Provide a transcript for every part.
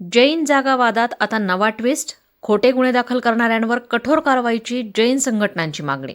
जैन जागावादात आता नवा ट्विस्ट खोटे गुन्हे दाखल करणाऱ्यांवर कठोर कारवाईची जैन संघटनांची मागणी.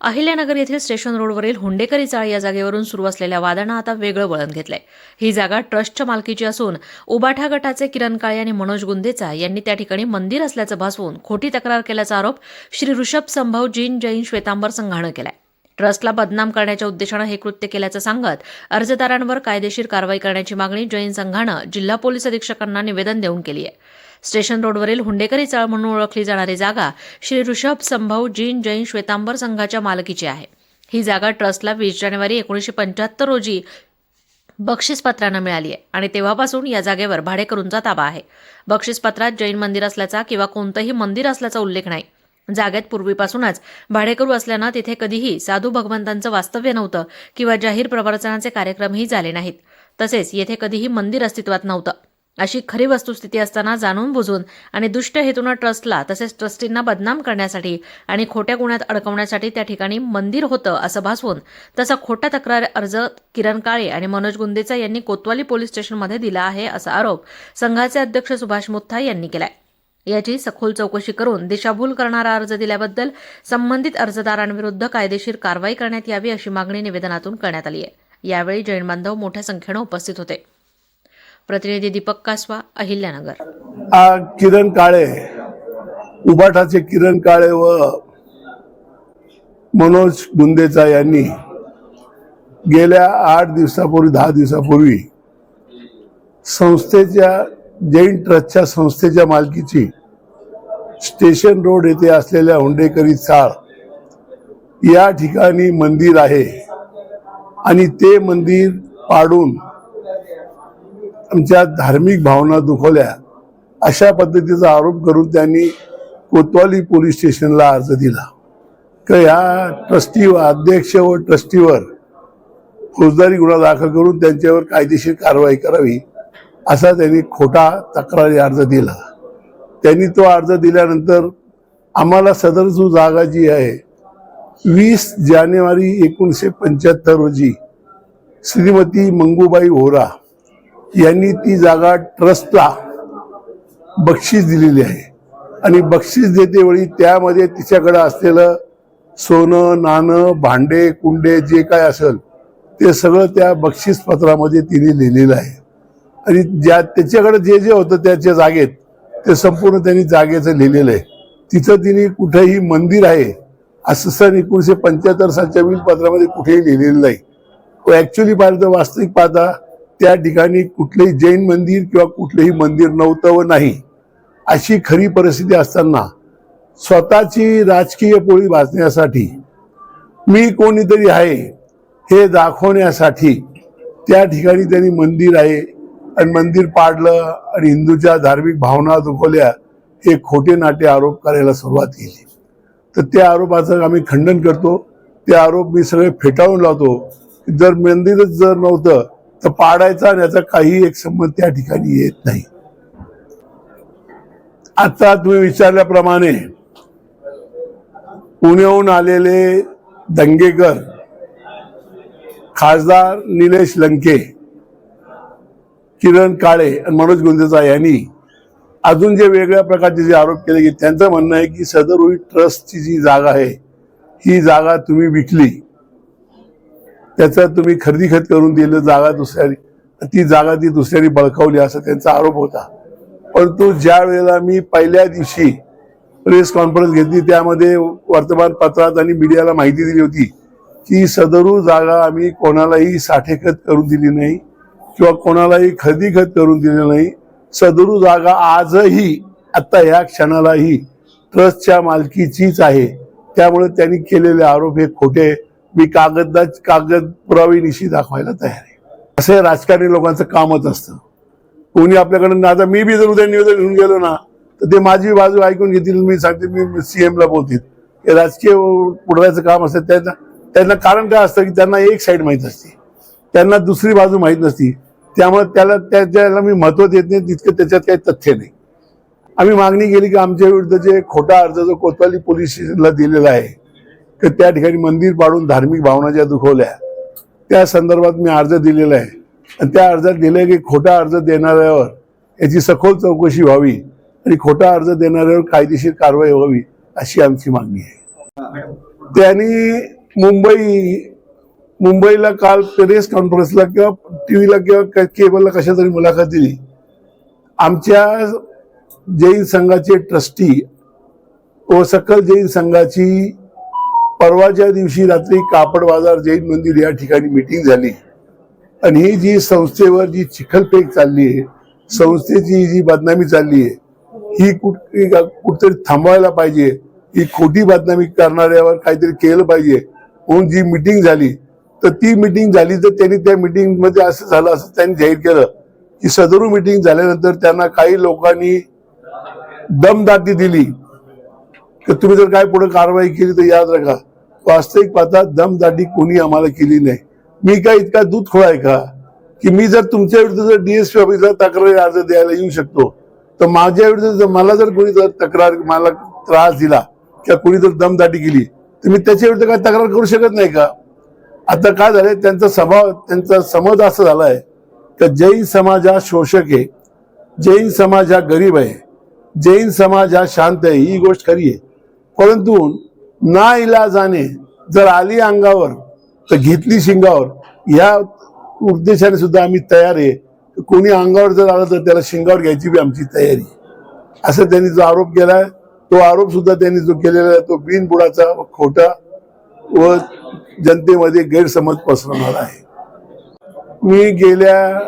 अहिल्यानगर येथील स्टेशन रोडवरील हुंडेकरी चाळ या जागेवरून सुरू असलेल्या वादानं आता वेगळं वळण घेतलंय. ही जागा ट्रस्टच्या मालकीची असून उबाठा गटाचे किरण काळे आणि मनोज गुंदेचा यांनी त्या ठिकाणी मंदिर असल्याचं भासवून खोटी तक्रार केल्याचा आरोप श्री ऋषभ संभव जीन जैन श्वेतांबर संघानं केलाय. ट्रस्टला बदनाम करण्याच्या उद्देशानं हे कृत्य केल्याचं सांगत अर्जदारांवर कायदेशीर कारवाई करण्याची मागणी जैन संघानं जिल्हा पोलीस अधीक्षकांना निवेदन देऊन केली आहे. स्टेशन रोडवरील हुंडेकरी चाळ म्हणून ओळखली जाणारी जागा श्री ऋषभ संभव जीन जैन श्वेतांबर संघाच्या मालकीची आहे. ही जागा ट्रस्टला वीस जानेवारी एकोणीसशे पंच्याहत्तर रोजी बक्षीसपत्रानं मिळाली आहे आणि तेव्हापासून या जागेवर भाडेकरूंचा ताबा आहे. बक्षीसपत्रात जैन मंदिर असल्याचा किंवा कोणतंही मंदिर असल्याचा उल्लेख नाही. जागेत पूर्वीपासूनच. भाडेकरू असल्यानं तिथे कधीही साधू भगवंतांचं वास्तव्य नव्हतं किंवा जाहीर प्रवचनाचे कार्यक्रमही झाले नाहीत. तसेच येथे कधीही मंदिर अस्तित्वात नव्हतं. अशी खरी वस्तुस्थिती असताना जाणून बुजून आणि दुष्ट हेतूनं ट्रस्टला तसेच ट्रस्टींना बदनाम करण्यासाठी आणि खोट्या गुन्ह्यात अडकवण्यासाठी त्या ठिकाणी मंदिर होतं असं भासवून तसा खोटा तक्रार अर्ज किरण काळे आणि मनोज गुंदेचा यांनी कोतवाली पोलीस स्टेशनमध्ये दिला आहे असा आरोप संघाचे अध्यक्ष सुभाष मुत्था यांनी केलाय. याची सखोल चौकशी करून दिशाभूल करणारा अर्ज दिल्याबद्दल संबंधित अर्जदारांविरुद्ध कायदेशीर कारवाई करण्यात यावी अशी मागणी निवेदनातून करण्यात आली आहे. यावेळी जैन बांधव मोठ्या संख्येनं उपस्थित होते. प्रतिनिधी दीपक कासवा अहिल्यानगर. किरण काळे. उबाटाचे किरण काळे व मनोज गुंदेचा यांनी गेल्या आठ दिवसापूर्वी दहा दिवसापूर्वी संस्थेच्या जैन ट्रस्टच्या संस्थेच्या मालकीची स्टेशन रोड येथे असलेल्या हुंडेकरी चाळ. या ठिकाणी मंदिर आहे. आणि ते मंदिर पाडून आमच्या धार्मिक भावना दुखवल्या. अशा पद्धतीचा आरोप करून त्यांनी कोतवाली पोलीस स्टेशनला अर्ज दिला. तर या ट्रस्टी अध्यक्ष व ट्रस्टीवर फौजदारी गुन्हा दाखल करून त्यांच्यावर कायदेशीर कारवाई करावी. असा त्यांनी खोटा तक्रारी अर्ज दिला. त्यांनी तो अर्ज दिल्यानंतर आम्हाला सदर जो जागा जी आहे वीस जानेवारी एकोणीसशे पंच्याहत्तर रोजी श्रीमती मंगूबाई होरा यांनी ती जागा ट्रस्टला बक्षीस दिलेली आहे. आणि बक्षीस देतेवेळी त्यामध्ये तिच्याकडे असलेलं सोनं नाणं भांडे कुंडे जे काय असेल ते सगळं त्या बक्षीस पत्रामध्ये तिने लिहिलेलं आहे. आणि ज्या त्याच्याकडे जे जे होतं त्याच्या जागेत ते संपूर्ण त्यांनी जागेचं लिहिलेलं आहे. तिथं तिने कुठेही मंदिर आहे असं सन एकोणीसशे पंच्याहत्तर सालच्या बिल पत्रामध्ये कुठेही लिहिलेलं नाही. ऍक्च्युली पाहिलं तर वास्तविक पाहता त्या ठिकाणी कुठलंही जैन मंदिर किंवा कुठलंही मंदिर नव्हतं व नाही. अशी खरी परिस्थिती असताना स्वतःची राजकीय पोळी भाजण्यासाठी मी कोणीतरी आहे हे दाखवण्यासाठी त्या ठिकाणी त्यांनी मंदिर आहे आणि मंदिर पाडलं आणि हिंदूच्या धार्मिक भावना दुखवल्या हे खोटे नाटे आरोप करायला सुरुवात केली. तर त्या आरोपाचं आम्ही खंडन करतो. ते आरोप मी सगळे फेटाळून लावतो. जर मंदिरच जर नव्हतं तर पाडायचा आणि याचा काही एक संबंध त्या ठिकाणी येत नाही. आता तुम्ही विचारल्याप्रमाणे पुण्याहून आलेले दंगेकर खासदार निलेश लंके किरण काळे आणि मनोज गुंदेचा यांनी अजून जे वेगळ्या प्रकारचे जे आरोप केले की त्यांचं म्हणणं आहे की सदर ट्रस्टची जी जागा आहे ही जागा तुम्ही विकली. त्याचा तुम्ही खरेदी खत करून दिलं जागा दुसऱ्यानी ती जागा ती दुसऱ्यानी बळकावली असा त्यांचा आरोप होता. परंतु ज्या वेळेला मी पहिल्या दिवशी प्रेस कॉन्फरन्स घेतली त्यामध्ये वर्तमानपत्रात आणि मीडियाला माहिती दिली होती की सदरू जागा आम्ही कोणालाही साठेखत करून दिली नाही. किंवा कोणालाही खदीखत खत करून दिले नाही. सदरू जागा आजही आता या क्षणालाही ट्रस्टच्या मालकीचीच आहे. त्यामुळे त्यांनी केलेले आरोप हे खोटे. मी कागदा कागद पुरावेनिशी दाखवायला तयार आहे. असे राजकारणी लोकांचं कामच असतं. कोणी आपल्याकडून आता मी बी जर उद्या निवेदन घेऊन गेलो ना तर ते माझी बाजू ऐकून घेतील मी सांगते मी सीएमला बोलतील. हे राजकीय पुढवायचं काम असतं त्यांना त्यांना कारण काय असतं की त्यांना एक साईड माहीत असते. त्यांना दुसरी बाजू माहीत नसती. त्यामुळे त्याला त्याच्याला मी महत्त्व देत नाही तितकं त्याच्यात काही तथ्य नाही. आम्ही मागणी केली की आमच्या विरुद्ध जे खोटा अर्ज जो कोतवाली पोलीस स्टेशनला दिलेला आहे की त्या ठिकाणी मंदिर पाडून धार्मिक भावना ज्या दुखवल्या त्या संदर्भात मी अर्ज दिलेला आहे. आणि त्या अर्जात दिले की खोटा अर्ज देणाऱ्यावर याची सखोल चौकशी व्हावी आणि खोटा अर्ज देणाऱ्यावर कायदेशीर कारवाई व्हावी अशी आमची मागणी आहे. त्यांनी मुंबई मुंबईला काल प्रेस कॉन्फरन्सला किंवा टीव्हीला किंवा केबलला कशा तरी मुलाखत दिली. आमच्या जैन संघाचे ट्रस्टी व सकल जैन संघाची परवाच्या दिवशी रात्री कापड बाजार जैन मंदिर या ठिकाणी मिटिंग झाली. आणि ही जी संस्थेवर जी चिखलफेक चालली आहे संस्थेची जी बदनामी चालली आहे ही कुठ कुठतरी थांबवायला पाहिजे. ही खोटी बदनामी करणाऱ्यावर काहीतरी केलं पाहिजे. म्हणून जी मिटिंग झाली तर ती मिटिंग झाली तर त्यांनी त्या मिटिंगमध्ये असं झालं असं त्यांनी जाहीर केलं की सदरू मिटिंग झाल्यानंतर त्यांना काही लोकांनी दमदाटी दिली. की तुम्ही जर काय पुढे कारवाई केली तर याद राखा वास्तविक पाहता दमदाटी कोणी आम्हाला केली नाही. मी काय इतका दूध खोळाय का? की मी जर तुमच्या विरुद्ध जर डीएसपी ऑफिसला तक्रारी अर्ज द्यायला येऊ शकतो तर माझ्या विरुद्ध जर मला जर कोणी जर तक्रार मला त्रास दिला किंवा कोणी जर दमदाटी केली तर मी त्याच्या विरुद्ध काय तक्रार करू शकत नाही का? आता काय झालंय? त्यांचा स्वभाव त्यांचा समज असा झालाय तर जैन समाज हा शोषक आहे जैन समाज हा गरीब आहे जैन समाज हा शांत आहे ही गोष्ट खरी आहे. परंतु ना इलाजाने जर आली अंगावर तर घेतली शिंगावर या उद्देशाने सुद्धा आम्ही तयार आहे. कोणी अंगावर जर आलं तर त्याला शिंगावर घ्यायची बी आमची तयारी. असं त्यांनी जो आरोप केलाय तो आरोप सुद्धा त्यांनी जो केलेला आहे तो बिनबुडाचा खोटा व जनतेमध्ये गैरसमज पसरवणार आहे. मी गेल्या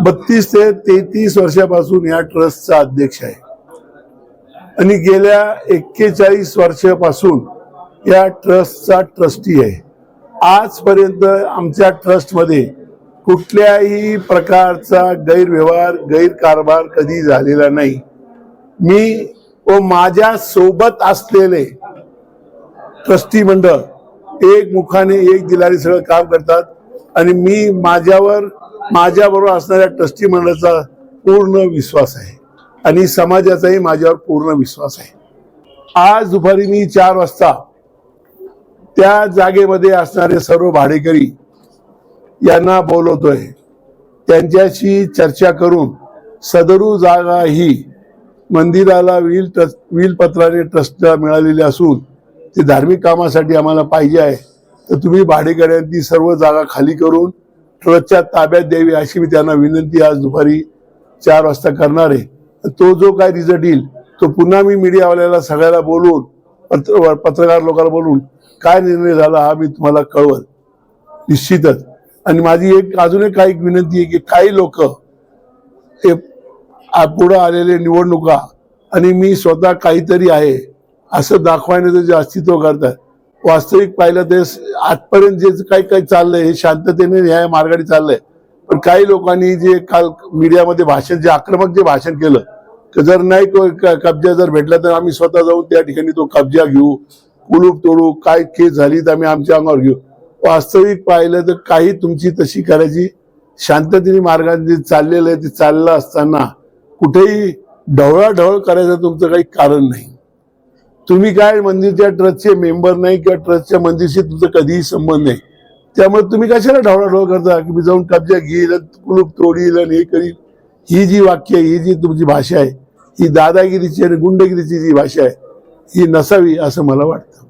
बत्तीस ते तेहतीस वर्षापासून या ट्रस्टचा अध्यक्ष आहे. आणि गेल्या एक्केचाळीस वर्षापासून या ट्रस्टचा ट्रस्टी आहे. आजपर्यंत आमच्या ट्रस्टमध्ये कुठल्याही प्रकारचा गैरव्यवहार गैरकारभार कधी झालेला नाही. मी व माझ्या सोबत असलेले ट्रस्टी मंडळ एक मुखाने एक दिलारी सगळं काम करतात. आणि मी माझ्यावर माझ्याबरोबर असणाऱ्या ट्रस्टी मंडळाचा पूर्ण विश्वास आहे. आणि समाजाचाही माझ्यावर पूर्ण विश्वास आहे. आज दुपारी मी चार वाजता त्या जागेमध्ये असणारे सर्व भाडेकरी यांना बोलवतोय. त्यांच्याशी चर्चा करून सदरू जागा ही मंदिराला व्हील ट्रस्ट व्हील पत्राने ट्रस्टला मिळालेली असून ते धार्मिक कामासाठी आम्हाला पाहिजे आहे. तर तुम्ही भाडेकऱ्यांची सर्व जागा खाली करून ट्रस्टच्या ताब्यात द्यावी अशी मी त्यांना विनंती आज दुपारी चार वाजता करणार आहे. तो जो काय रिझल्ट येईल तो पुन्हा मी मीडियावाल्याला सगळ्याला बोलवून पत्र पत्रकार लोकांना बोलून काय निर्णय झाला हा मी तुम्हाला कळवल. निश्चितच. आणि माझी एक अजून एक काही विनंती आहे की काही लोक हे पुढं आलेले निवडणुका आणि मी स्वतः काहीतरी आहे असं दाखवण्याचं जे अस्तित्व करतात. वास्तविक पाहिलं ते आजपर्यंत जे काही काही चाललंय हे शांततेने न्याय मार्गाने चाललंय. पण काही लोकांनी जे काल मीडियामध्ये भाषण जे आक्रमक जे भाषण केलं की जर नाही को- कब्जा जर भेटला तर आम्ही स्वतः जाऊन त्या ठिकाणी तो कब्जा घेऊ. कुलूप तोडू काय केस झाली तर आम्ही आमच्या अंगावर घेऊ. वास्तविक पाहिलं तर काही तुमची तशी करायची शांततेने मार्गाने जे चाललेलं आहे ते चाललं असताना कुठेही ढवळाढवळ करायचं तुमचं काही कारण नाही. तुम्ही काय मंदिरच्या ट्रस्टचे मेंबर नाही किंवा ट्रस्टच्या मंदिरशी तुमचा कधीही संबंध नाही. त्यामुळे तुम्ही कशाला ढवळाढवळ करता की मी जाऊन कब्जा घेईल कुलूप तोडील आणि हे करील? ही जी वाक्य आहे, ही जी तुमची भाषा आहे ही दादागिरीची आणि गुंडगिरीची जी भाषा आहे ही नसावी असं मला वाटतं.